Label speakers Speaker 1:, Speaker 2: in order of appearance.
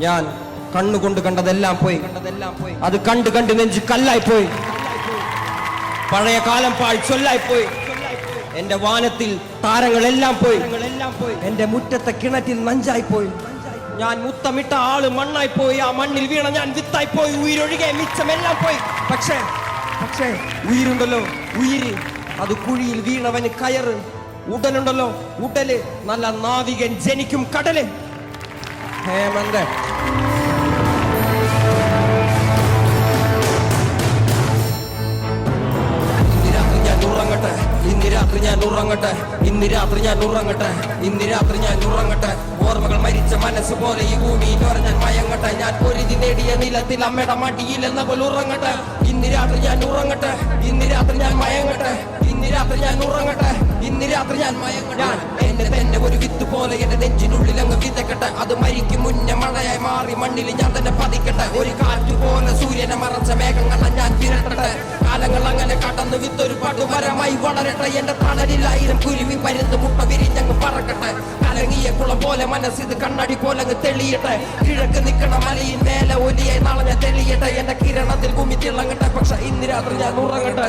Speaker 1: ഞാൻ കണ്ണുകൊണ്ട് കണ്ടതെല്ലാം പോയി. അത് കണ്ട് കണ്ട് നെഞ്ച് കല്ലായി പോയി. പഴയ കാലം പാഴ് ചൊല്ലായി പോയി. എന്റെ വാനത്തിൽ താരങ്ങളെല്ലാം പോയി. എന്റെ മുറ്റത്തെ കിണറ്റിൽ നഞ്ചായി പോയി. ഞാൻ മുത്തമിട്ട ആൾ മണ്ണായി പോയി. ആ മണ്ണിൽ വീണ ഞാൻ വിത്തായി പോയി. ഉയിരൊഴികെ മിച്ചമെല്ലാം പോയി. പക്ഷേ പക്ഷേ ഉയിരുണ്ടല്ലോ. ഉയിര് അത് കുഴിയിൽ വീണവന് കയറ്. ഉടലുണ്ടല്ലോ. ഉടൽ നല്ല നാവികൻ ജനിക്കും കടൽ. ഹേമന്ത്. ഇന്ന് രാത്രി ഞാൻ ഉറങ്ങട്ടെ. ഇന്ന് രാത്രി ഞാൻ ഉറങ്ങട്ടെ. ഇന്ന് രാത്രി ഞാൻ ഉറങ്ങട്ടെ. ഇന്ന് രാത്രി ഞാൻ ഉറങ്ങട്ടെ. ഓർമ്മകൾ മരിച്ച മനസ്സ് പോലെ ഈ ഭൂമി ഞാൻ മയങ്ങട്ടെ. ഞാൻ പൊരുതി നേടിയ നിലത്തിൽ അമ്മയുടെ മടിയിൽ എന്ന പോലെ ഉറങ്ങട്ടെ. ഇന്ന് രാത്രി ഞാൻ ഉറങ്ങട്ടെ. ഇന്ന് രാത്രി ഞാൻ മയങ്ങട്ടെ. ഇന്ന് രാത്രി ഞാൻ ഉറങ്ങട്ടെ. ഇന്ന് രാത്രി ഞാൻ മയങ്ങട്ടെ. എന്നെ തന്നെ ഒരു വിത്ത് പോലെ എന്റെ നെഞ്ചിനുള്ളിൽ അങ്ങ് വിതക്കട്ടെ തന്നെ പതിക്കട്ടെ. ഒരു കാറ്റ് പോലെ സൂര്യനെ മറച്ച മേഘങ്ങളെ ഞാൻ വിരട്ടട്ടെ കാലങ്ങൾ അങ്ങനെ കടന്നു വിത്തൊരു പടുമരമായി വളരട്ടെ. എന്റെ തണലിലായിരം കുരുവി പരുന്ന് മുട്ട വിരിഞ്ഞങ്ങ് പറക്കട്ടെ. കലങ്ങിയ കുളം പോലെ മനസ്സിത് കണ്ണടി പോലെ തെളിയട്ടെ. കിഴക്ക് നിൽക്കണ മലയിൽ മേലെ ഒലിയായി നാളെ തെളിയട്ടെ. എന്റെ കിരണത്തിൽ ഭൂമി തിളങ്ങട്ടെ. പക്ഷെ ഇന്ന് രാത്രി ഞാൻ ഉറങ്ങട്ടെ.